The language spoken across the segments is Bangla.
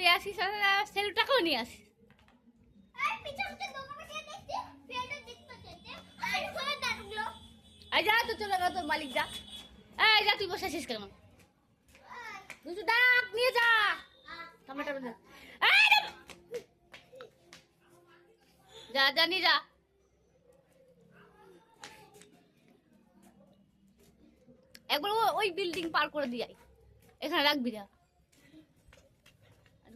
তুই আসিস আর সেলুটাকেও নিয়ে আসিস। যা তো চলে গেল তোর মালিক যা। এই যা তুই বসে আছিস কেন? দুটো ডাক নিয়ে যা। টমেটো দে এই রে! যা যা নিয়ে যা। একবার ওই বিল্ডিং পার করে দিয়ে। এখানে রাখবি না আর ধরে- ধরে নিতে দিলে দিলে দিলে আগে পর দিলে দিলে দিলে দিলে ওই দিকে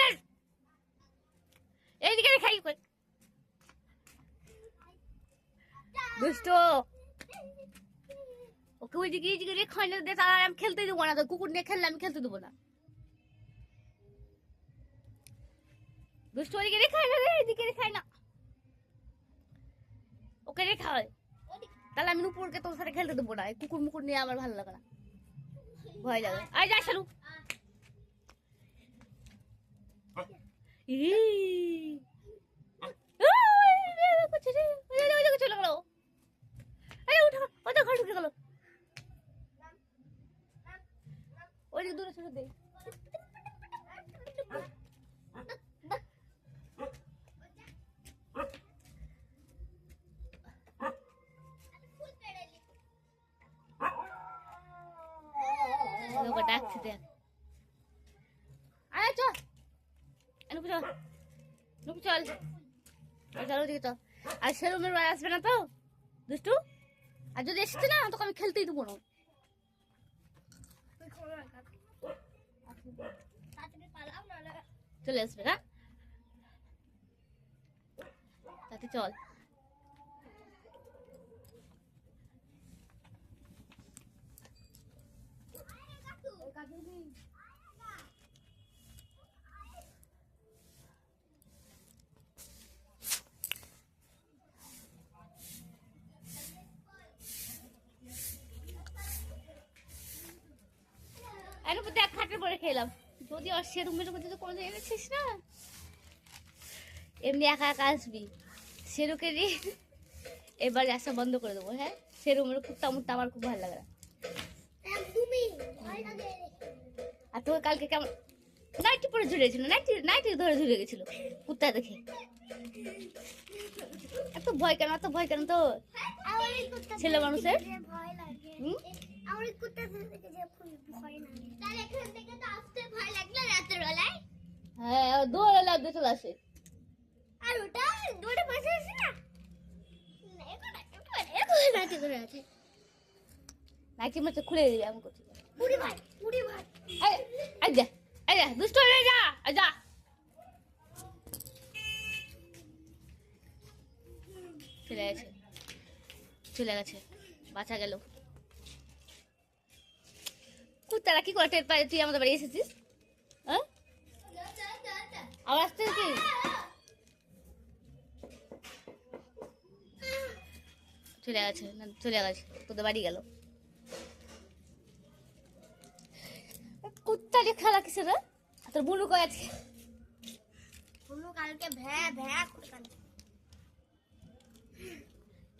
দেখ। এইদিকে খাই কই দুষ্ট। ওকে ওই দিকে হয় দে তার আমি খেলতে দেবো না তো কুকুর নিয়ে খেললে আমি খেলতে দেবো না। দুষ্ট ওইদিকে রেখে হয় না রে এদিকে রেখে না ওকে রেখা হয় তাহলে আমি নুপুরকে তোর সাথে খেলতে দেবো না কুকুর মুকুর নিয়ে আমার ভালো লাগে না ভয় লাগে আয় যা শালু ওটা ঘর ঢুকে গেল ওই দূরে ছেড়ে দে ওকে ডাকছি দেখ আরে, চল। নুপু চল। নুপু চল। চল ওদিকে চল। আর সেরুমের বাড়ি আসবে না তো? দুষ্টু? আর যদি এসেছে না, তোকে আমি খেলতেই দেবো না। চলে আসবে না তাতে চল। পরে খেলাম। যদি আর রুমের মধ্যে তো কোনোদিন এনেছিস না? এমনি একা একা আসবি। সেরুকে নিয়ে এবার আসা বন্ধ করে দেবো হ্যাঁ? সে রুমের কুত্তা মুত্তা আমার খুব ভালো লাগে না। আর তোকে কালকে কেমন নাইটি পরে ঝুলেছিল নাইটি নাইটি ধরে ঝুলে গেছিল কুত্তা দেখে। এত ভয় কেন এত ভয় কেন তো কুত্তা ছেলে মানুষের? ভয় লাগে? আমার কুত্তা থেকে যে খুব ভয় লাগে। তাহলে এখান থেকে তো আসতে ভয় লাগল রাতের বেলায় হ্যাঁ দৌড়ে লাভ দিয়ে চলে আসে। আর ওটা দৌড়ে পাশে না? মাছে খুলে দিবি আমি করছি। পুরি ভাই পুরি ভাই এই এই যা দুষ্ট হয়ে চলে গেছে চলে গেছে বাঁচা গেল। কুত্তারা কি করে? টের পায়? তুই আমাদের বাড়ি এসেছিস? হ্যাঁ? আবার আসতে কি চলে গেছে চলে গেছে। তোদের বাড়ি গেল। কুত্তারে খেলা কিসের রে? আর তোর বুনু কয় আজকে? কোনো কালকে ভ্যা ভ্যা করে